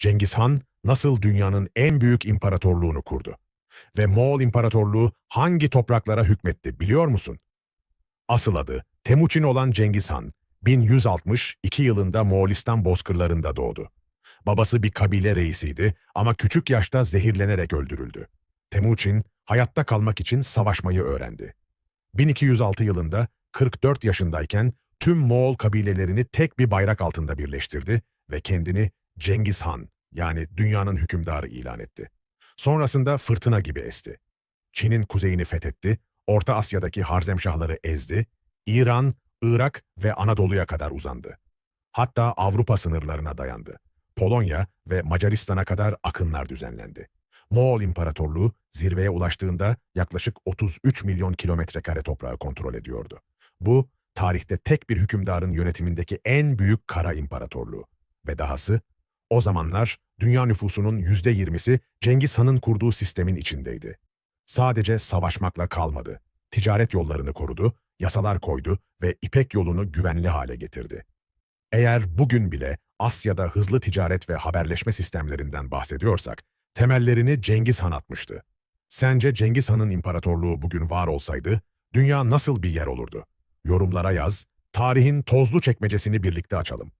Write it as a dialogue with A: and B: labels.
A: Cengiz Han nasıl dünyanın en büyük imparatorluğunu kurdu? Ve Moğol İmparatorluğu hangi topraklara hükmetti biliyor musun? Asıl adı Temuçin olan Cengiz Han, 1162 yılında Moğolistan bozkırlarında doğdu. Babası bir kabile reisiydi ama küçük yaşta zehirlenerek öldürüldü. Temuçin hayatta kalmak için savaşmayı öğrendi. 1206 yılında 44 yaşındayken tüm Moğol kabilelerini tek bir bayrak altında birleştirdi ve kendini Cengiz Han yani dünyanın hükümdarı ilan etti. Sonrasında fırtına gibi esti. Çin'in kuzeyini fethetti, Orta Asya'daki Harzemşahları ezdi, İran, Irak ve Anadolu'ya kadar uzandı. Hatta Avrupa sınırlarına dayandı. Polonya ve Macaristan'a kadar akınlar düzenlendi. Moğol İmparatorluğu zirveye ulaştığında yaklaşık 33 milyon kilometre kare toprağı kontrol ediyordu. Bu, tarihte tek bir hükümdarın yönetimindeki en büyük kara imparatorluğu. Ve dahası, o zamanlar dünya nüfusunun yüzde yirmisi Cengiz Han'ın kurduğu sistemin içindeydi. Sadece savaşmakla kalmadı. Ticaret yollarını korudu, yasalar koydu ve İpek yolunu güvenli hale getirdi. Eğer bugün bile Asya'da hızlı ticaret ve haberleşme sistemlerinden bahsediyorsak, temellerini Cengiz Han atmıştı. Sence Cengiz Han'ın imparatorluğu bugün var olsaydı, dünya nasıl bir yer olurdu? Yorumlara yaz, tarihin tozlu çekmecesini birlikte açalım.